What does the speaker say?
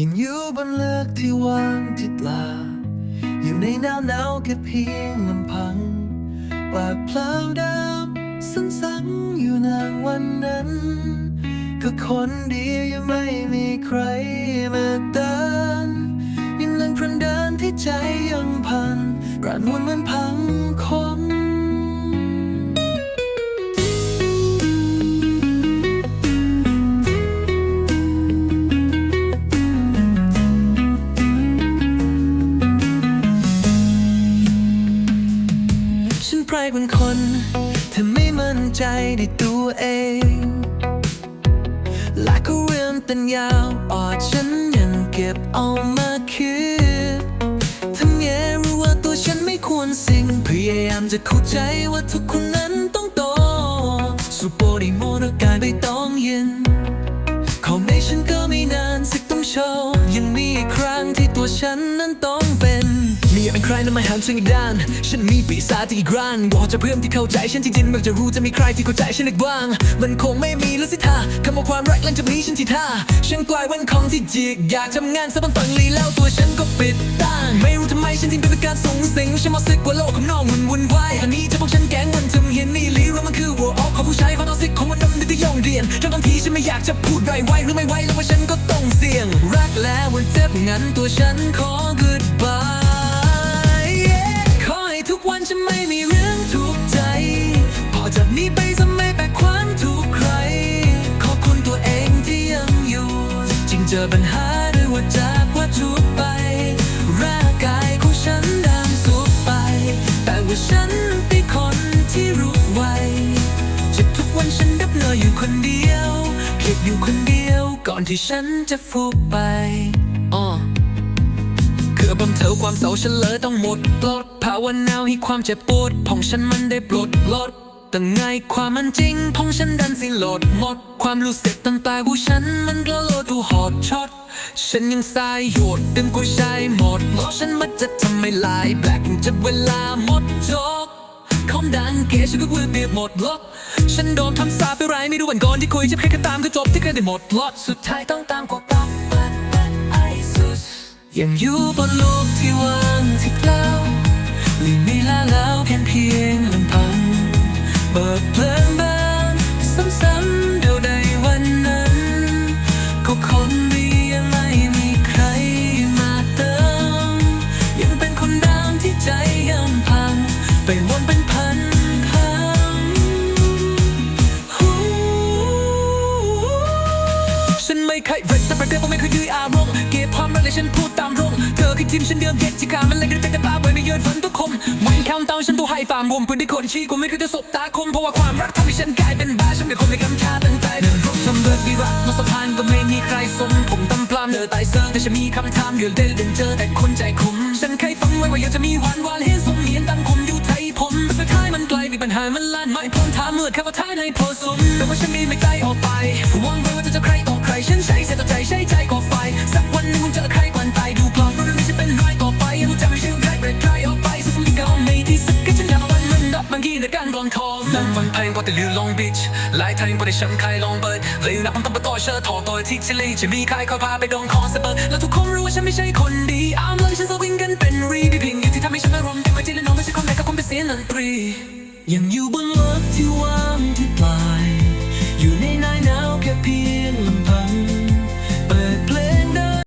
ยิ่งอยู่บนเลือกที่ว่างที่เปล่าอยู่ในหนาวหนาวแค่เพียงลำพัง ปากเพลาดำซ้ำๆอยู่นานวันนั้น ก็คนเดียวยังไม่มีใครมาเตือนยังนั่งพรันเดินที่ใจยังพันกระนวนเหมือนพัง เป็นคนเธอไม่มั่นใจในตัวเองและก็เรื่องตันยาวออดฉันยังเก็บเอามาคิดทำแย่รู้ว่าตัวฉันไม่ควรสิ่งพยายามจะเข้าใจว่าทุกคนนั้นต้องโตสุโปรดิโมรกายไปต้องยินขอไม่ฉันก็ไม่นานสักต้องโชว์ยังมีอีกครั้งที่ตัวฉันนั้นต้อง อยาเป็นใครนั้นมาหันฉันอีกด้าน ฉันมีปีศาจที่อีกร้านบอกจะเพื่อนที่เข้าใจฉันจริงๆไม่ว่าจะรู้จะมีใครที่เข้าใจฉันอีกบ้าง มันคงไม่มีแล้วสิท่าคำว่าความรักหลังจากนี้ฉันที่ท่าฉันกลายเป็นของที่จิกอยากทำงานสักฝังลีแล้วตัวฉันก็ปิดตางไม่รู้ทำไมฉันถึงเป็นการส่งสียงฉันมาสึกว่าโลกของน้องมันวุ่นวายอันนี้จะพวกฉันแก๊งมันจึงเห็นนี่ลีว่ามันคือหัวอกของผู้ชายความต้องสิกของมันดำที่ยองเรียนจนบางทีฉันไม่อยากจะพูดไรไว้หรือไม่ไวแล้วว่าฉันก็ต้องเสี่ยง รักแล้วมันเจ็บงั้นตัวฉันขอ goodbye ให้ทุกวันฉันไม่มีเรื่องทุกข์ใจ พอจากนี้ไปจะไม่แบกความทุกข์ใคร ขอบคุณตัวเองที่ยังอยู่จริงเจอปัญหาด้วยว่าจากว่าทุกไป ร่างกายของฉันดำสุดไป แต่ว่าฉันเป็นคนที่รู้ไวจ็บทุกวันฉันดับเหนื่อยอยู่คนเดียวครียดอยู่คนเดียวก่อนที่ฉันจะฟุบไปอ้อเพื่อบำเทาความเศร้าฉันเลยต้องหมดปลด ภาวนาวให้ความเจ็บปวดของฉันมันได้ปลดลดแต่ไงความมันจริงของฉันดันสิโหลดหมด ความรู้สึกตั้งแต่ผู้ฉันมันกระโลดดูหอดช็อตฉันยังสายโยดดึงกูใช้หมดโลกฉันมันจะทำไม่ลายแบล็กจะเวลาหมดจกคอมดังเกฉันก็พูดเบียดหมดล็อกฉันโดนทำสาปไปไรไม่รู้วันก่อนที่คุยจะแค่แค่ตามก็จบที่เคยได้หมดล็อตสุดท้ายต้องตามกฎปักปัดปัดไอซุสยังอยู่บนโลกที่ว่างที่เล่า ไม่มีลาแล้วเพียงเพียงลำพังเบิกเพลิ ทีมฉันเดิมเด็ดที่ขามันเลยกันแต่ป้าไว้ไม่เยินฝันทุกคมวันคำตอนฉันตัวให้ฟาร์มรวมพื่อนที่คนชี้กูไม่เคยจะสบตาคมเพราะว่าความรักทำให้ฉันกลายเป็นบ้าฉันเป็นคนในกำชาตั้งใจเดินร่วมทำเบิร์ดวีรักมาสะพานก็ไม่มีใครสมผมตำพลามเดินตายเซอร์แต่ฉันมีคำถามอยู่เดินเดินเจอแต่คนใจคมฉันเคยฟังไว้ว่าอยากจะมีวันวานเห็นสมเนียนตั้งคมอยู่ไทยผมแต่สุดท้ายมันไกลายเป็นปัญหามันล้านไม่พ้นทางมืดแค่ว่าท้ายในโพสมแต่ว่าฉันมีไม่ไกลออกไปหวังไว้ว่าจะเจอใครต่อใครฉันใช้เสียต่อใจใช้ใจก่อไฟสักวันหนึ่งคงเจอใคร นั่งฟังเพลงพอแต่ลืมลองบิชหลายทางพอได้ฉันใครลองเปิดเลยนับมันต้องไปต่อเชิดถอดตัวที่ชิลีจะมีใครคอยพาไปดองคอสเปอร์แล้วทุกคนรู้ว่าฉันไม่ใช่คนดีอ้ามเลยฉันสวิงกันเป็นรีบีพิงอยู่ที่ทำให้ฉันอารมณ์ดีไม่ที่และน้องไม่ใช่คนไหนก็คงเป็นเสียงดนตรียังอยู่บนโลกที่ว่างที่เปล่า